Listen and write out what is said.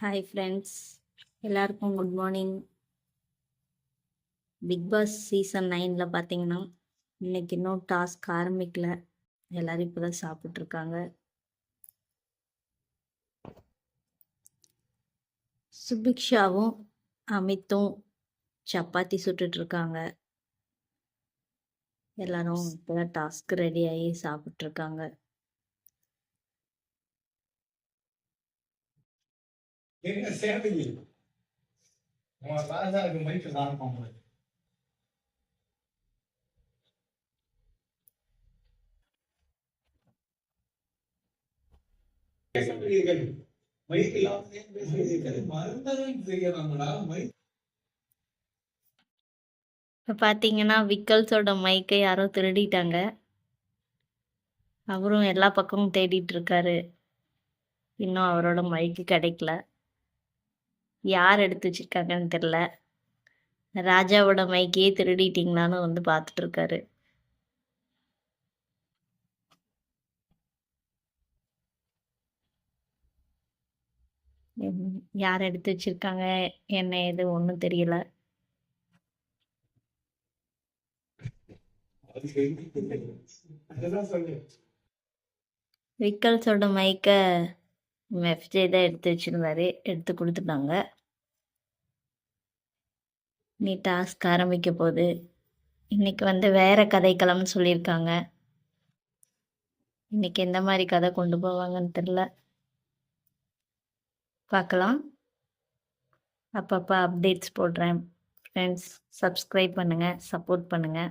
Hi friends எல்லாருக்கும் good morning big boss season நைனில் பார்த்தீங்கன்னா இன்னைக்கு இன்னும் டாஸ்க் ஆரம்பிக்கல. எல்லாரும் இப்போ தான் சாப்பிட்ருக்காங்க சுபிக்ஷாவும் அமித்தும் சப்பாத்தி சுட்டுட்ருக்காங்க எல்லாரும் இப்போ தான் டாஸ்க் ரெடி ஆகி சாப்பிட்ருக்காங்க என்ன சேவையில் உன் ராஜாவுக்கு மைக்கு தான் போகும்போது பேசுகிறீர்கள் மைக் இல்லாமலே பேசுகிறீர்கள் மருந்தகம் மைக் பார்த்தீங்கன்னா விக்கல்ஸோட மைக்கை யாரோ திருடிட்டாங்க. அவரும் எல்லா பக்கமும் தேடிட்டு இருக்காரு. இன்னும் அவரோட மைக்கு கிடைக்கல. யார் எடுத்து வச்சிருக்காங்கன்னு தெரில ராஜாவோட மைக்கையே திருடிட்டீங்களான்னு வந்து பார்த்துட்டு இருக்காரு யார் எடுத்து வச்சிருக்காங்க? என்ன எது ஒன்றும் தெரியல. விக்கல்ஸோட மைக்கை எஃப்ஜே தான் எடுத்து வச்சிருந்தாரு. எடுத்து கொடுத்துட்டாங்க. நீ டாஸ்க் ஆரம்பிக்க போகுது. இன்னைக்கு வந்து வேற கதைக்களம்னு சொல்லியிருக்காங்க. இன்னைக்கு எந்த மாதிரி கதை கொண்டு போவாங்கன்னு தெரில பார்க்கலாம். அப்பப்போ அப்டேட்ஸ் போடுறேன். ஃப்ரெண்ட்ஸ் சப்ஸ்கிரைப் பண்ணுங்கள் சப்போர்ட் பண்ணுங்கள்